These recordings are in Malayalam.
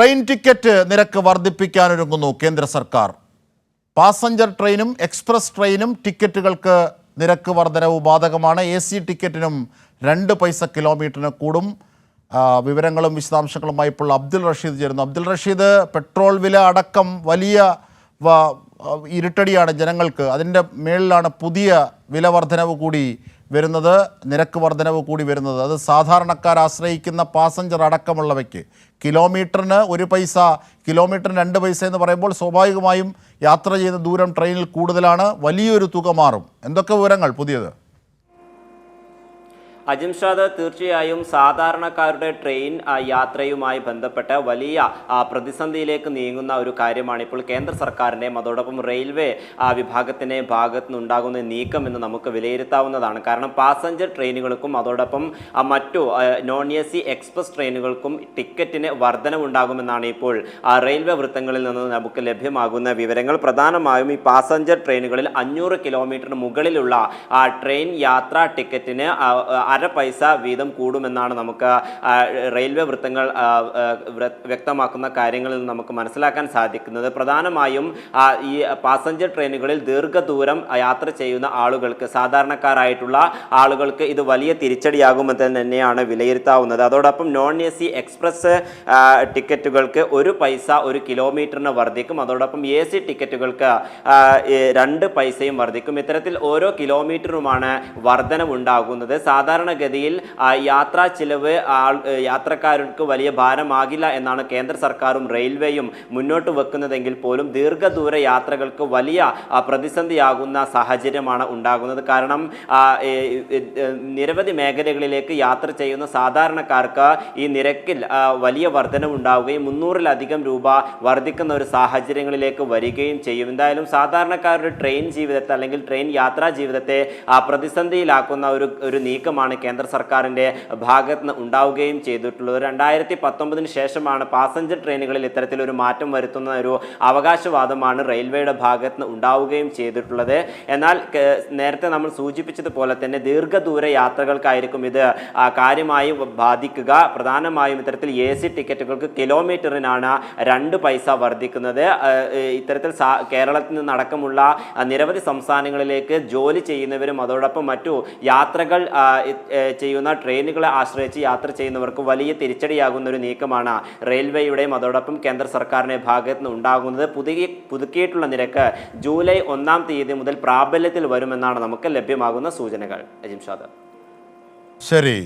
ട്രെയിൻ ടിക്കറ്റ് നിരക്ക് വർദ്ധിപ്പിക്കാനൊരുങ്ങുന്നു കേന്ദ്ര സർക്കാർ. പാസഞ്ചർ ട്രെയിനും എക്സ്പ്രസ് ട്രെയിനും ടിക്കറ്റുകൾക്ക് നിരക്ക് വർധനവ് ബാധകമാണ്. എ സി ടിക്കറ്റിനും രണ്ട് പൈസ കിലോമീറ്ററിന് കൂടും. വിവരങ്ങളും വിശദാംശങ്ങളുമായി ഇപ്പോൾ അബ്ദുൾ റഷീദ് ചേരുന്നു. അബ്ദുൽ റഷീദ് പെട്രോൾ വില അടക്കം വലിയ ഇരുട്ടടിയാണ് ജനങ്ങൾക്ക്. അതിന്റെ മേളിലാണ് പുതിയ വില വർധനവ് കൂടി വരുന്നത് നിരക്ക് വർധനവ് കൂടി വരുന്നത്. അത് സാധാരണക്കാർ ആശ്രയിക്കുന്ന പാസഞ്ചർ അടക്കമുള്ളവയ്ക്ക്. കിലോമീറ്ററിന് ഒരു പൈസ കിലോമീറ്ററിന് രണ്ട് പൈസ എന്ന് പറയുമ്പോൾ സ്വാഭാവികമായും യാത്ര ചെയ്യുന്ന ദൂരം ട്രെയിനിൽ കൂടുതലാണ് വലിയൊരു തുക മാറും. എന്തൊക്കെ വിവരങ്ങൾ പുതിയത്? അജിംഷാദ് തീർച്ചയായും സാധാരണക്കാരുടെ ട്രെയിൻ യാത്രയുമായി ബന്ധപ്പെട്ട വലിയ പ്രതിസന്ധിയിലേക്ക് നീങ്ങുന്ന ഒരു കാര്യമാണ് ഇപ്പോൾ കേന്ദ്ര സർക്കാരിന്റെയും അതോടൊപ്പം റെയിൽവേ വിഭാഗത്തിന്റെ ഭാഗത്തു നിന്നുണ്ടാകുന്ന നീക്കം എന്ന് നമുക്ക് വിലയിരുത്താവുന്നതാണ്. കാരണം പാസഞ്ചർ ട്രെയിനുകൾക്കും അതോടൊപ്പം മറ്റു നോൺ എ സി എക്സ്പ്രസ് ട്രെയിനുകൾക്കും ടിക്കറ്റിന് വർധനവുണ്ടാകുമെന്നാണ് ഇപ്പോൾ റെയിൽവേ വൃത്തങ്ങളിൽ നിന്ന് നമുക്ക് ലഭ്യമാകുന്ന വിവരങ്ങൾ. പ്രധാനമായും ഈ പാസഞ്ചർ ട്രെയിനുകളിൽ അഞ്ഞൂറ് കിലോമീറ്ററിന് മുകളിലുള്ള ആ, ട്രെയിൻ യാത്രാ ടിക്കറ്റിന് ആ, അര പൈസ വീതം കൂടുമെന്നാണ് നമുക്ക് റെയിൽവേ വൃത്തങ്ങൾ വ്യക്തമാക്കുന്ന കാര്യങ്ങളിൽ നിന്ന് നമുക്ക് മനസ്സിലാക്കാൻ സാധിക്കുന്നത്. പ്രധാനമായും ഈ പാസഞ്ചർ ട്രെയിനുകളിൽ ദീർഘദൂരം യാത്ര ചെയ്യുന്ന ആളുകൾക്ക് സാധാരണക്കാരായിട്ടുള്ള ആളുകൾക്ക് ഇത് വലിയ തിരിച്ചടിയാകുമെന്ന് തന്നെയാണ് വിലയിരുത്താവുന്നത്. അതോടൊപ്പം നോൺ എ സി എക്സ്പ്രസ് ടിക്കറ്റുകൾക്ക് ഒരു പൈസ ഒരു കിലോമീറ്ററിന് വർദ്ധിക്കും. അതോടൊപ്പം എ സി ടിക്കറ്റുകൾക്ക് രണ്ട് പൈസയും വർദ്ധിക്കും. ഇത്തരത്തിൽ ഓരോ കിലോമീറ്ററുമാണ് വർധനവുണ്ടാകുന്നത്. സാധാരണഗതിയിൽ യാത്രാ ചിലവ് യാത്രക്കാർക്ക് വലിയ ഭാരമാകില്ല എന്നാണ് കേന്ദ്ര സർക്കാരും റെയിൽവേയും മുന്നോട്ട് വെക്കുന്നതെങ്കിൽ പോലും ദീർഘദൂര യാത്രകൾക്ക് വലിയ പ്രതിസന്ധിയാകുന്ന സാഹചര്യമാണ് ഉണ്ടാകുന്നത്. കാരണം നിരവധി മേഖലകളിലേക്ക് യാത്ര ചെയ്യുന്ന സാധാരണക്കാർക്ക് ഈ നിരക്കിൽ വലിയ വർധനവുണ്ടാവുകയും മുന്നൂറിലധികം രൂപ വർദ്ധിക്കുന്ന ഒരു സാഹചര്യങ്ങളിലേക്ക് വരികയും ചെയ്യും. എന്തായാലും സാധാരണക്കാരുടെ ട്രെയിൻ ജീവിതത്തെ അല്ലെങ്കിൽ ട്രെയിൻ യാത്രാ ജീവിതത്തെ പ്രതിസന്ധിയിലാക്കുന്ന ഒരു ഒരു നീക്കമാണ് കേന്ദ്ര സർക്കാരിന്റെ ഭാഗത്ത് നിന്ന് ഉണ്ടാവുകയും ചെയ്തിട്ടുള്ളത്. രണ്ടായിരത്തി പത്തൊമ്പതിന് ശേഷമാണ് പാസഞ്ചർ ട്രെയിനുകളിൽ ഇത്തരത്തിലൊരു മാറ്റം വരുത്തുന്ന ഒരു അവകാശവാദമാണ് റെയിൽവേയുടെ ഭാഗത്ത് നിന്ന് ഉണ്ടാവുകയും ചെയ്തിട്ടുള്ളത്. എന്നാൽ നേരത്തെ നമ്മൾ സൂചിപ്പിച്ചതുപോലെ തന്നെ ദീർഘദൂര യാത്രകൾക്കായിരിക്കും ഇത് കാര്യമായി ബാധിക്കുക. പ്രധാനമായും ഇത്തരത്തിൽ എ സി ടിക്കറ്റുകൾക്ക് കിലോമീറ്ററിനാണ് രണ്ട് പൈസ വർദ്ധിക്കുന്നത്. ഇത്തരത്തിൽ കേരളത്തിൽ നിന്നടക്കമുള്ള നിരവധി സംസ്ഥാനങ്ങളിലേക്ക് ജോലി ചെയ്യുന്നവരും അതോടൊപ്പം മറ്റു യാത്രകൾ ചെയ്യുന്ന ട്രെയിനുകളെ ആശ്രയിച്ച് യാത്ര ചെയ്യുന്നവർക്ക് വലിയ തിരിച്ചടിയാകുന്ന ഒരു നീക്കമാണ് റെയിൽവേയുടെയും അതോടൊപ്പം കേന്ദ്ര സർക്കാരിന്റെ ഭാഗത്ത് നിന്ന് ഉണ്ടാകുന്നത്. പുതുക്കി പുതുക്കിയിട്ടുള്ള നിരക്ക് ജൂലൈ ഒന്നാം തീയതി മുതൽ പ്രാബല്യത്തിൽ വരുമെന്നാണ് നമുക്ക് ലഭ്യമാകുന്ന സൂചനകൾ. അജിംഷാദ് ശരി.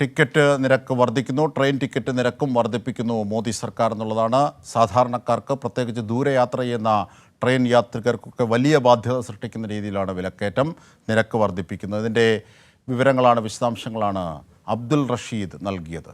ടിക്കറ്റ് നിരക്ക് വർദ്ധിക്കുന്നു. ട്രെയിൻ ടിക്കറ്റ് നിരക്കും വർദ്ധിപ്പിക്കുന്നു. മോദി സർക്കാർ എന്നുള്ളതാണ് സാധാരണക്കാർക്ക് പ്രത്യേകിച്ച് ദൂരയാത്ര ചെയ്യുന്ന ട്രെയിൻ യാത്രികർക്കൊക്കെ വലിയ ബാധ്യത സൃഷ്ടിക്കുന്ന രീതിയിലാണ് വിലക്കയറ്റം. നിരക്ക് വർദ്ധിപ്പിക്കുന്നത് ഇതിന്റെ വിവരങ്ങളാണ് വിശദാംശങ്ങളാണ് അബ്ദുൽ റഷീദ് നൽകിയത്.